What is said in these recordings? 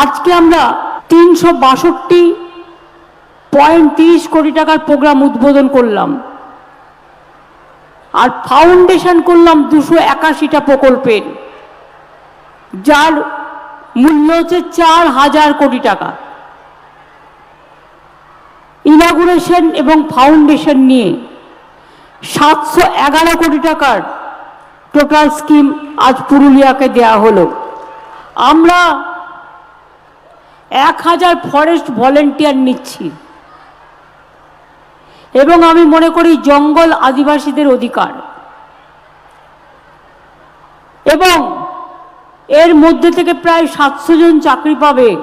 আজকে আমরা তিনশো বাষট্টি পয়েন্ট তিরিশ কোটি টাকার প্রোগ্রাম উদ্বোধন করলাম। আর ফাউন্ডেশন করলাম দুশো একাশিটা প্রকল্পের, যার মূল্য হচ্ছে চার হাজার কোটি টাকা। ইনাগুরেশন এবং ফাউন্ডেশন নিয়ে সাতশো এগারো কোটি টাকার টোটাল স্কিম আজ পুরুলিয়াকে দেয়া হলো। আমরা এক হাজার ফরেস্ট ভলেন্টিয়ার নিচ্ছি। এবং আমি মনে করি জঙ্গল আদিবাসীদের অধিকার। এবং এর মধ্যে থেকে প্রায় সাতশো জন চাকরি পাবে।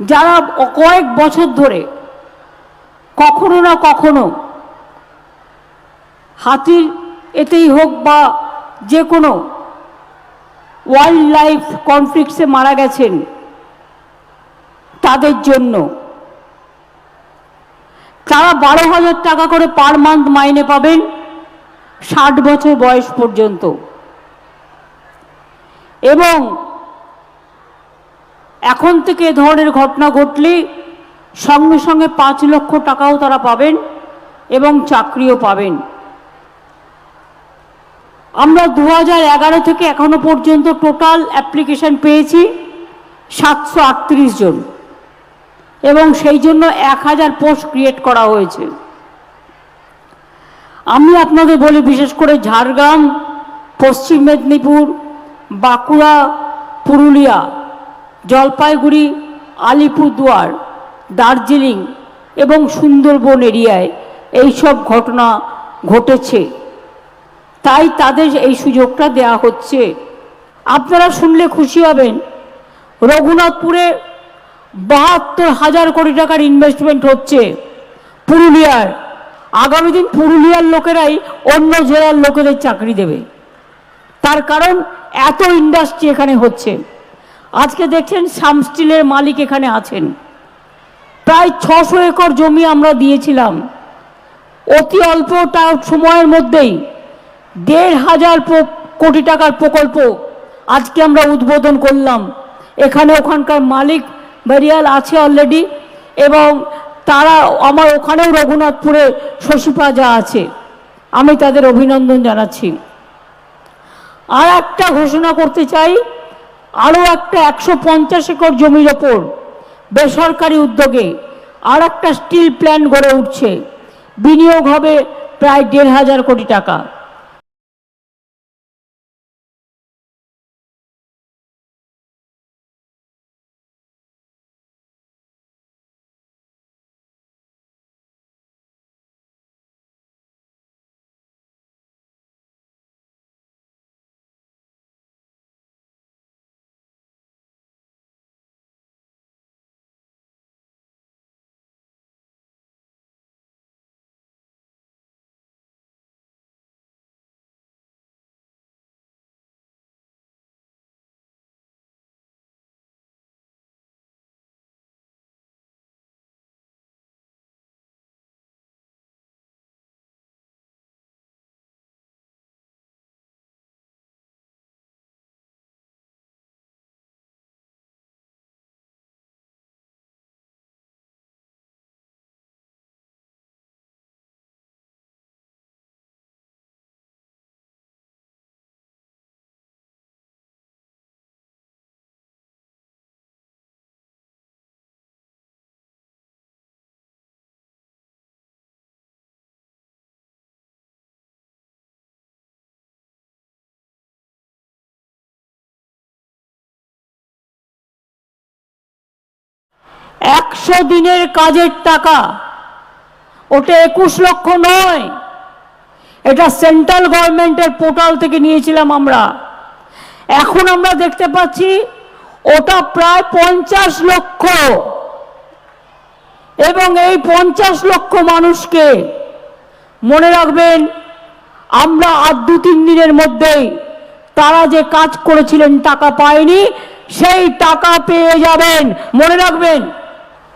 যারা কয়েক বছর ধরে কখনো না কখনো হাতির এতেই হোক বা যে কোনো ওয়াইল্ড লাইফ কনফ্লিক্টসে মারা গেছেন। তাদের জন্য। তারা বারো হাজার টাকা করে পার মান্থ মাইনে পাবেন ষাট বছর বয়স পর্যন্ত। এবং এখন থেকে ধরনের ঘটনা ঘটলে সঙ্গে সঙ্গে পাঁচ লক্ষ টাকাও তারা পাবেন এবং চাকরিও পাবেন। আমরা দু থেকে এখনও পর্যন্ত টোটাল অ্যাপ্লিকেশন পেয়েছি সাতশো আটত্রিশ জন। এবং সেই জন্য এক হাজার পোস্ট ক্রিয়েট করা হয়েছে। আমি আপনাদের বলি, বিশেষ করে ঝাড়গ্রাম, পশ্চিম মেদিনীপুর, বাঁকুড়া, পুরুলিয়া, জলপাইগুড়ি, আলিপুরদুয়ার, দার্জিলিং এবং সুন্দরবন এরিয়ায় এই সব ঘটনা ঘটেছে। তাই তাদের এই সুযোগটা দেয়া হচ্ছে। আপনারা শুনলে খুশি হবেন, রঘুনাথপুরে বাহাত্তর হাজার কোটি টাকার ইনভেস্টমেন্ট হচ্ছে পুরুলিয়ার। আগামী দিন পুরুলিয়ার লোকেরাই অন্য জেলার লোকেদের চাকরি দেবে। তার কারণ এত ইন্ডাস্ট্রি এখানে হচ্ছে। আজকে দেখছেন স্টিলের মালিক এখানে আছেন। প্রায় ছশো একর জমি আমরা দিয়েছিলাম। অতি অল্পটা সময়ের মধ্যেই দেড় হাজার কোটি টাকার প্রকল্প আজকে আমরা উদ্বোধন করলাম। এখানে ওখানকার মালিক বেরিয়াল আছে অলরেডি এবং তারা আমার ওখানেও রঘুনাথপুরে শশী প্লাজা আছে। আমি তাদের অভিনন্দন জানাচ্ছি। আর একটা ঘোষণা করতে চাই, আরও একটা একশো পঞ্চাশ একর জমির ওপর বেসরকারি উদ্যোগে আর একটা স্টিল প্ল্যান্ট গড়ে উঠছে। বিনিয়োগ হবে প্রায় দেড় হাজার কোটি টাকা। একশো দিনের কাজের টাকা। ওটা একুশ লক্ষ নয়। এটা সেন্ট্রাল গভর্নমেন্টের পোর্টাল থেকে নিয়েছিলাম আমরা। এখন আমরা দেখতে পাচ্ছি, ওটা প্রায় পঞ্চাশ লক্ষ। এবং এই পঞ্চাশ লক্ষ মানুষকে মনে রাখবেন, আমরা আর দু তিন দিনের মধ্যেই তারা যে কাজ করেছিলেন, টাকা পায়নি, সেই টাকা পেয়ে যাবেন। মনে রাখবেন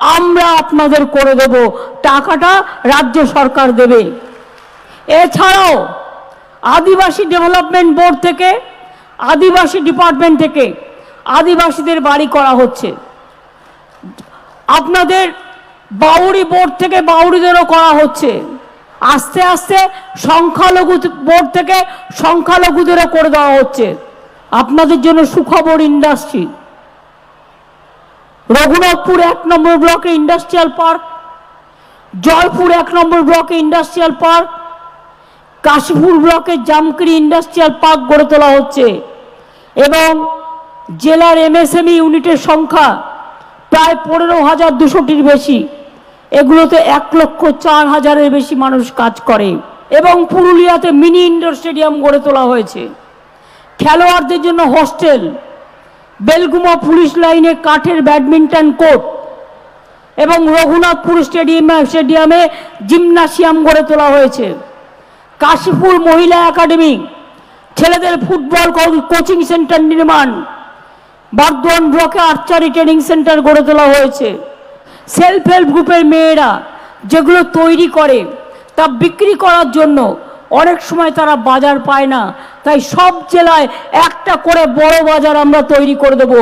আমরা আপনাদের করে দেব। টাকাটা রাজ্য সরকার দেবে। এছাড়াও আদিবাসী ডেভেলপমেন্ট বোর্ড থেকে, আদিবাসী ডিপার্টমেন্ট থেকে আদিবাসীদের বাড়ি করা হচ্ছে। আপনাদের বাউরি বোর্ড থেকে বাউরিদেরও করা হচ্ছে। আস্তে আস্তে সংখ্যালঘু বোর্ড থেকে সংখ্যালঘুদেরও করে দেওয়া হচ্ছে। আপনাদের জন্য সুখবর ইন্ডাস্ট্রি। রঘুনাথপুর এক নম্বর ব্লকে ইন্ডাস্ট্রিয়াল পার্ক, জয়পুর এক নম্বর ব্লকে ইন্ডাস্ট্রিয়াল পার্ক, কাশীপুর ব্লকে জামকড়ি ইন্ডাস্ট্রিয়াল পার্ক গড়ে তোলা হচ্ছে এবং জেলার এমএসএমই ইউনিটের সংখ্যা প্রায় পনেরো হাজার দুশোটির বেশি। এগুলোতে এক লক্ষ চার হাজারের বেশি মানুষ কাজ করে এবং পুরুলিয়াতে মিনি ইন্ডোর স্টেডিয়াম গড়ে তোলা হয়েছে। খেলোয়াড়দের জন্য হোস্টেল বেলগুমা পুলিশ লাইনে কাঠের ব্যাডমিন্টন কোর্ট এবং রঘুনাথপুর স্টেডিয়াম, স্টেডিয়ামে জিমনাসিয়াম গড়ে তোলা হয়েছে। কাশীপুর মহিলা একাডেমি, ছেলেদের ফুটবল কোচিং সেন্টার নির্মাণ বর্ধমান ব্লকে আর্চারি ট্রেনিং সেন্টার গড়ে তোলা হয়েছে। সেলফ হেল্প গ্রুপের মেয়েরা যেগুলো তৈরি করে, তা বিক্রি করার জন্য অনেক সময় তারা বাজার পায় না। তাই সব জেলায় একটা করে বড় বাজার আমরা তৈরি করে দেব।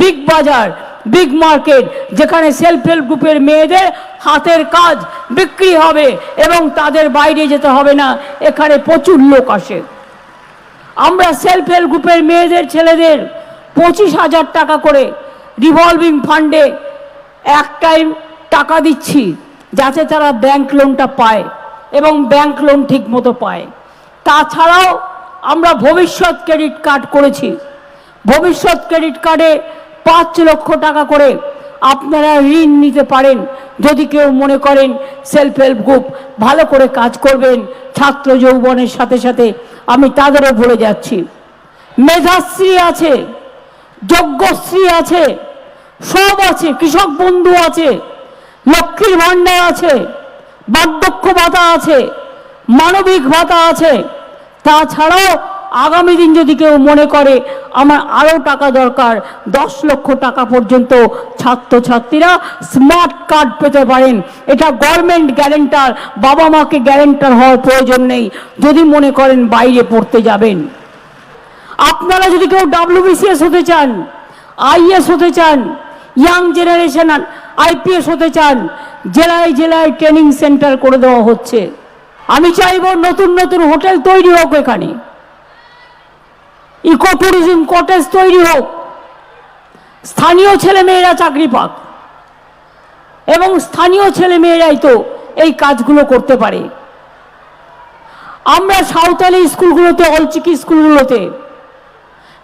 বিগ বাজার বিগ মার্কেট যেখানে সেলফ হেল্প গ্রুপের মেয়েদের হাতের কাজ বিক্রি হবে এবং তাদের বাইরে যেতে হবে না। এখানে প্রচুর লোক আসে। আমরা সেলফ হেল্প গ্রুপের মেয়েদের ছেলেদের পঁচিশ হাজার টাকা করে রিভলভিং ফান্ডে এক টাইম টাকা দিচ্ছি, যাতে তারা ব্যাংক লোনটা পায়। এবং ব্যাংক লোন ঠিক মতো পায়। তাছাড়াও আমরা ভবিষ্যৎ ক্রেডিট কার্ড করেছি। ভবিষ্যৎ ক্রেডিট কার্ডে পাঁচ লক্ষ টাকা করে আপনারা ঋণ নিতে পারেন। যদি কেউ মনে করেন সেলফ হেল্প গ্রুপ ভালো করে কাজ করবেন ছাত্র যৌবনের সাথে সাথে, আমি তাদেরও বলে যাচ্ছি। মেধাশ্রী আছে, যজ্ঞশ্রী আছে, সব আছে, কৃষক বন্ধু আছে, লক্ষ্মীর ভাণ্ডার আছে বার্ধক্য ভাতা আছে, মানবিক ভাতা আছে। তাছাড়াও আগামী দিন যদি কেউ মনে করে, আমার আরও টাকা দরকার, দশ লক্ষ টাকা পর্যন্ত ছাত্রছাত্রীরা স্মার্ট কার্ড পেতে পারেন। এটা গভর্নমেন্ট গ্যারেন্টার বাবা মাকে গ্যারেন্টার হওয়ার প্রয়োজন নেই। যদি মনে করেন বাইরে পড়তে যাবেন। আপনারা যদি কেউ ডাব্লিউবিসিএস হতে চান আইএস হতে চান ইয়াং জেনারেশন আইপিএস হতে চান জেলায় জেলায় ট্রেনিং সেন্টার করে দেওয়া হচ্ছে। আমি চাইব নতুন নতুন হোটেল তৈরি হোক এখানে। ইকো ট্যুরিজম কটেজ তৈরি হোক। স্থানীয় ছেলেমেয়েরা চাকরি পাক। এবং স্থানীয় ছেলেমেয়েরাই তো এই কাজগুলো করতে পারে। আমরা সাঁওতালি স্কুলগুলোতে, অলচিকি স্কুলগুলোতে,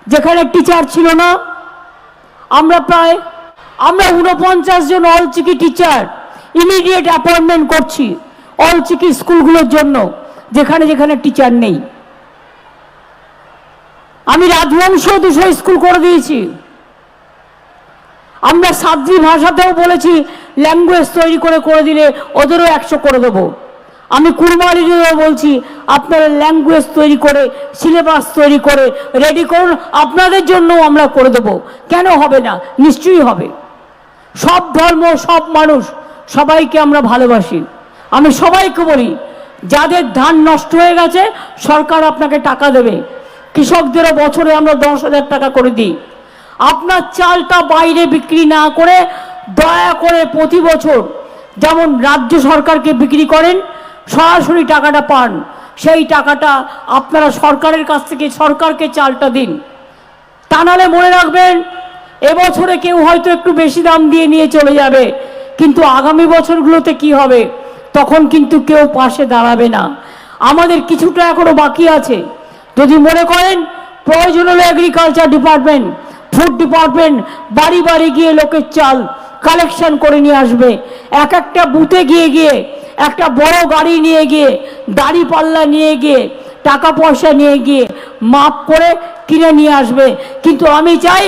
যেখানে টিচার ছিল না, আমরা প্রায়, আমরা উনপঞ্চাশ জন অলচিকি টিচার ইমিডিয়েট অ্যাপয়েন্টমেন্ট করছি অলচিকি স্কুলগুলোর জন্য, যেখানে যেখানে টিচার নেই। আমি রাজবংশ দুশো স্কুল করে দিয়েছি। আমরা সাদ্রি ভাষাতেও বলেছি ল্যাঙ্গুয়েজ তৈরি করে করে দিলে ওদেরও একশো করে দেবো। আমি কুরমালিদেরও বলছি, আপনারা ল্যাঙ্গুয়েজ তৈরি করে সিলেবাস তৈরি করে রেডি করুন, আপনাদের জন্য আমরা করে দেবো। কেন হবে না? নিশ্চয়ই হবে। সব ধর্ম, সব মানুষ সবাইকে আমরা ভালোবাসি। আমি সবাইকে বলি, যাদের ধান নষ্ট হয়ে গেছে, সরকার আপনাকে টাকা দেবে। কৃষকদেরও বছরে আমরা দশ হাজার টাকা করে দিই। আপনার চালটা বাইরে বিক্রি না করে দয়া করে প্রতি বছর যেমন রাজ্য সরকারকে বিক্রি করেন, সরাসরি টাকাটা পান। সেই টাকাটা আপনারা সরকারের কাছ থেকে, সরকারকে চালটা দিন। তা নাহলে মনে রাখবেন, এবছরে কেউ হয়তো একটু বেশি দাম দিয়ে নিয়ে চলে যাবে। কিন্তু আগামী বছরগুলোতে কি হবে? তখন কিন্তু কেউ পাশে দাঁড়াবে না। আমাদের কিছুটা এখনও বাকি আছে। যদি মনে করেন, প্রয়োজন হলে এগ্রিকালচার ডিপার্টমেন্ট ফুড ডিপার্টমেন্ট বাড়ি বাড়ি গিয়ে লোকের চাল কালেকশন করে নিয়ে আসবে। এক একটা বুথে গিয়ে গিয়ে, একটা বড় গাড়ি নিয়ে গিয়ে, দাড়ি পাল্লা নিয়ে গিয়ে, টাকা পয়সা নিয়ে গিয়ে মাপ করে কিনে নিয়ে আসবে। কিন্তু আমি চাই,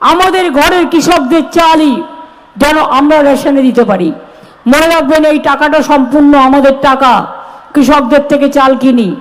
আমাদের ঘরের কৃষকদের চালই যেন আমরা রেশনে দিতে পারি। মনে রাখবেন এই টাকাটা সম্পূর্ণ আমাদের টাকা। কৃষকদের থেকে চাল কিনি।